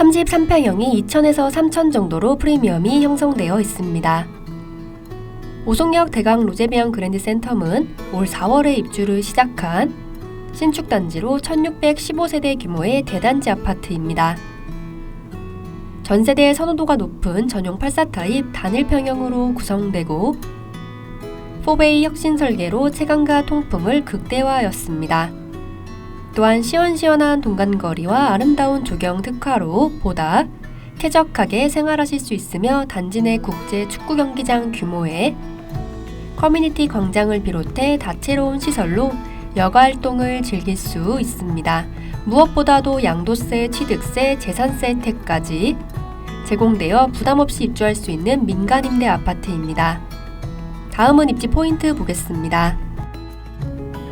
33평형이 2천에서 3천 정도로 프리미엄이 형성되어 있습니다. 오송역 대강 로제비앙 그랜드 센텀은 올 4월에 입주를 시작한 신축 단지로 1615세대 규모의 대단지 아파트입니다. 전세대 선호도가 높은 전용 84 타입 단일 평형으로 구성되고 4베이 혁신 설계로 채광과 통풍을 극대화하였습니다. 또한 시원시원한 동간거리와 아름다운 조경 특화로 보다 쾌적하게 생활하실 수 있으며 단지 내 국제 축구 경기장 규모의 커뮤니티 광장을 비롯해 다채로운 시설로 여가 활동을 즐길 수 있습니다. 무엇보다도 양도세, 취득세, 재산세 혜택까지 제공되어 부담 없이 입주할 수 있는 민간 임대 아파트입니다. 다음은 입지 포인트 보겠습니다.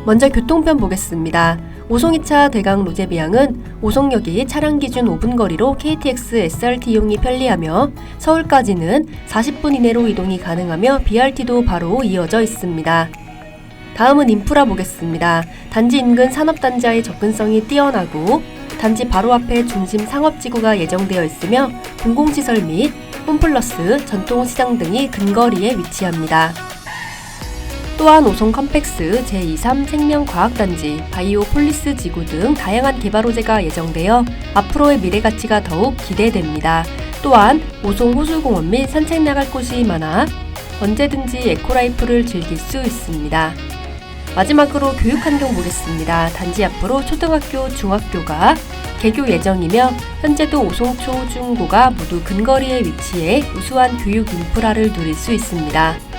먼저 교통편 보겠습니다. 오송이차 대강 로제비앙은 오송역이 차량 기준 5분 거리로 KTX SRT 이용이 편리하며 서울까지는 40분 이내로 이동이 가능하며 BRT도 바로 이어져 있습니다. 다음은 인프라 보겠습니다. 단지 인근 산업단지와의 접근성이 뛰어나고 단지 바로 앞에 중심 상업지구가 예정되어 있으며 공공시설 및 홈플러스, 전통시장 등이 근거리에 위치합니다. 또한 오송 컴팩스 제23 생명과학단지, 바이오 폴리스 지구 등 다양한 개발 호재가 예정되어 앞으로의 미래 가치가 더욱 기대됩니다. 또한 오송 호수공원 및 산책 나갈 곳이 많아 언제든지 에코라이프를 즐길 수 있습니다. 마지막으로 교육 환경 보겠습니다. 단지 앞으로 초등학교, 중학교가 개교 예정이며 현재도 오송초, 중고가 모두 근거리에 위치해 우수한 교육 인프라를 누릴 수 있습니다.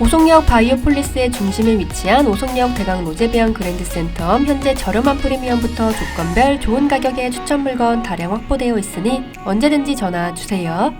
오송역 바이오폴리스의 중심에 위치한 오송역 대강 로제비앙 그랜드센터 현재 저렴한 프리미엄부터 조건별 좋은 가격의 추천 물건 다량 확보되어 있으니 언제든지 전화 주세요.